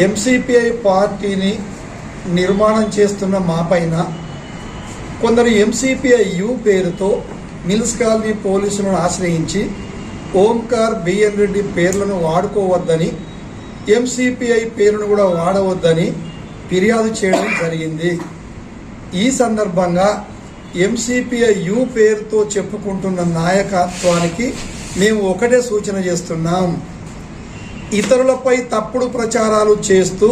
MCPI పార్టీని నిర్మాణం చేస్తున్న మా పైన కొందరు ఎంసీపీఐ యూ పేరుతో మిల్స్ కాలనీ పోలీసులను ఆశ్రయించి ఓంకార్ బిఎన్ రెడ్డి పేర్లను వాడుకోవద్దని ఎంసీపీఐ పేరును కూడా వాడవద్దని ఫిర్యాదు చేయడం జరిగింది. ఈ సందర్భంగా ఎంసీపీఐ యు పేరుతో చెప్పుకుంటున్న నాయకత్వానికి మేము ఒకటే సూచన చేస్తున్నాం. ఇతరులపై తప్పుడు ప్రచారాలు చేస్తూ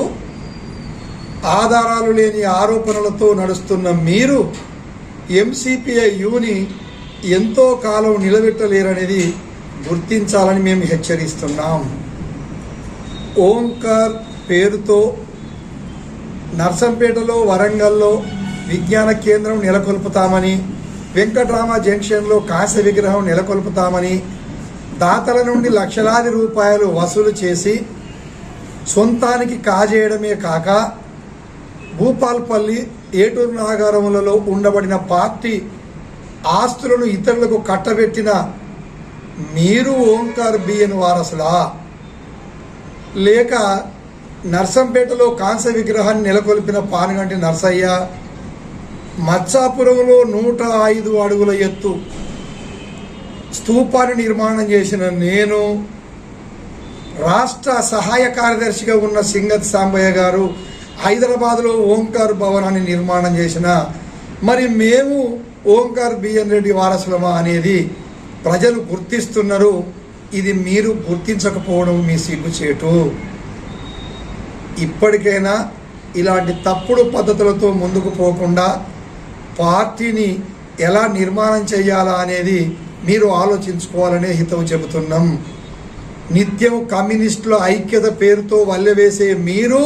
ఆధారాలు లేని ఆరోపణలతో నడుస్తున్న మీరు ఎంసీపీఐయుని ఎంతో కాలం నిలబెట్టలేరనేది గుర్తించాలని మేము హెచ్చరిస్తున్నాం. ఓంకార్ పేరుతో నర్సంపేటలో వరంగల్లో విజ్ఞాన కేంద్రం నెలకొల్పుతామని వెంకట్రామ జంక్షన్లో కాశ విగ్రహం నెలకొల్పుతామని దాతల నుండి లక్షలాది రూపాయలు వసూలు చేసి సొంతానికి కాజేయడమే కాక భూపాల్పల్లి ఏటూరు నాగారములలో ఉండబడిన పార్టీ ఆస్తులను ఇతరులకు కట్టబెట్టిన మీరు ఓంకార్ బియ్యను వారసులా? లేక నర్సంపేటలో కాంస్య విగ్రహాన్ని నెలకొల్పిన పానుగంటి నర్సయ్య మత్సాపురంలో నూట ఐదు అడుగుల ఎత్తు స్థూపాన్ని నిర్మాణం చేసిన నేను రాష్ట్ర సహాయ కార్యదర్శిగా ఉన్న సింగత్ సాంబయ్య గారు హైదరాబాద్లో ఓంకార్ భవనాన్ని నిర్మాణం చేసిన మరి మేము ఓంకార్ బిఎన్ రెడ్డి వారసులమా అనేది ప్రజలు గుర్తిస్తున్నారు. ఇది మీరు గుర్తించకపోవడం మీ సిగ్గుచేటు ఇప్పటికైనా ఇలాంటి తప్పుడు పద్ధతులతో ముందుకు పోకుండా పార్టీని ఎలా నిర్మాణం చేయాలా అనేది మీరు ఆలోచించుకోవాలనే హితవు చెబుతున్నాం. నిత్యం కమ్యూనిస్టుల ఐక్యత పేరుతో వల్లెవేసే మీరు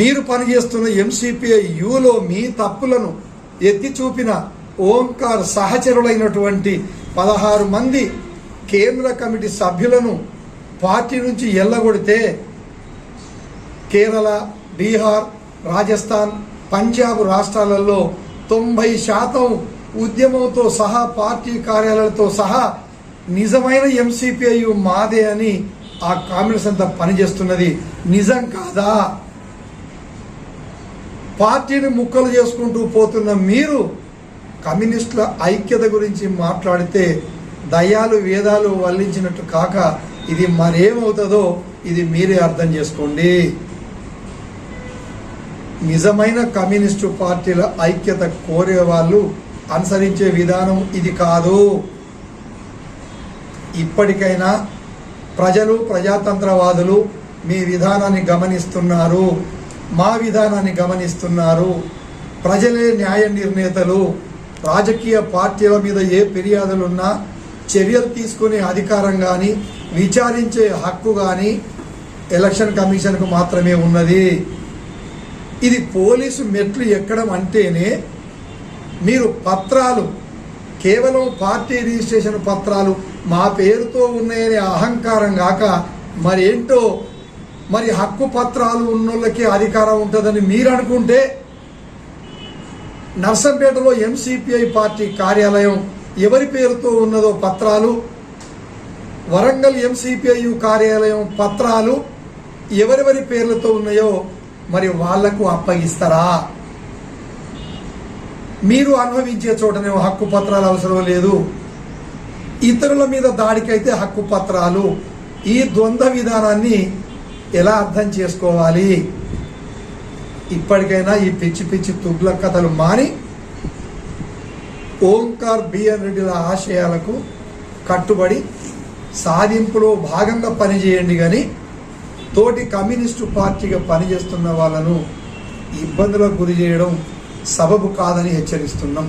మీరు పనిచేస్తున్న ఎంసీపీఐ యూలో మీ తప్పులను ఎత్తి చూపిన ఓంకార్ సహచరులైనటువంటి పదహారు మంది కేంద్ర కమిటీ సభ్యులను పార్టీ నుంచి ఎల్లగొడితే కేరళ బీహార్ రాజస్థాన్ పంజాబ్ రాష్ట్రాలలో తొంభై శాతం ఉద్యమంతో సహా పార్టీ కార్యాలయాలతో సహా నిజమైన ఎంసీపీఐ మాదే అని ఆ కాంగ్రెస్ అంతా పనిచేస్తున్నది. నిజం కాదా? పార్టీని ముక్కలు చేసుకుంటూ పోతున్న మీరు కమ్యూనిస్టుల ఐక్యత గురించి మాట్లాడితే దయాలు వేదాలు వల్లించినట్టు కాక ఇది మరేమవుతుందో ఇది మీరే అర్థం చేసుకోండి. నిజమైన కమ్యూనిస్టు పార్టీల ఐక్యత కోరే వాళ్ళు అనుసరించే విధానం ఇది కాదు. ఇప్పటికైనా ప్రజలు ప్రజాతంత్రవాదులు మీ విధానాన్ని గమనిస్తున్నారు. మా విధానాన్ని గమనిస్తున్నారు. ప్రజలే న్యాయ నిర్ణేతలు. రాజకీయ పార్టీల మీద ఏ ఫిర్యాదులున్నా చర్యలు తీసుకునే అధికారం కానీ విచారించే హక్కు కానీ ఎలక్షన్ కమిషన్కు మాత్రమే ఉన్నది. ఇది పోలీసు మెట్లు ఎక్కడం అంటేనే మీరు పత్రాలు కేవలం పార్టీ రిజిస్ట్రేషన్ పత్రాలు మా పేరుతో ఉన్నాయనే అహంకారం కాక మరేంటో మరి హక్కు పత్రాలు ఉన్నోళ్ళకి అధికారం ఉంటుందని మీరు అనుకుంటే నర్సంపేటలో ఎంసీపీఐ పార్టీ కార్యాలయం ఎవరి పేరుతో ఉన్నదో పత్రాలు వరంగల్ ఎంసీపీఐ కార్యాలయం పత్రాలు ఎవరెవరి పేర్లతో ఉన్నాయో మరి వాళ్ళకు అప్పగిస్తారా? మీరు అనుభవించే చోటనే హక్కు పత్రాలు అవసరం లేదు. ఇతరుల మీద దాడికైతే హక్కు పత్రాలు. ఈ ద్వంద్వ విధానాన్ని ఎలా అర్థం చేసుకోవాలి? ఇప్పటికైనా ఈ పిచ్చి పిచ్చి తుగ్ల కథలు మాని ఓంకార్ బిఎన్ రెడ్డిల ఆశయాలకు కట్టుబడి సాధింపులో భాగంగా పనిచేయండి కానీ తోటి కమ్యూనిస్టు పార్టీగా పనిచేస్తున్న వాళ్ళను ఇబ్బందులకు గురి చేయడం సబబు కాదని హెచ్చరిస్తున్నాం.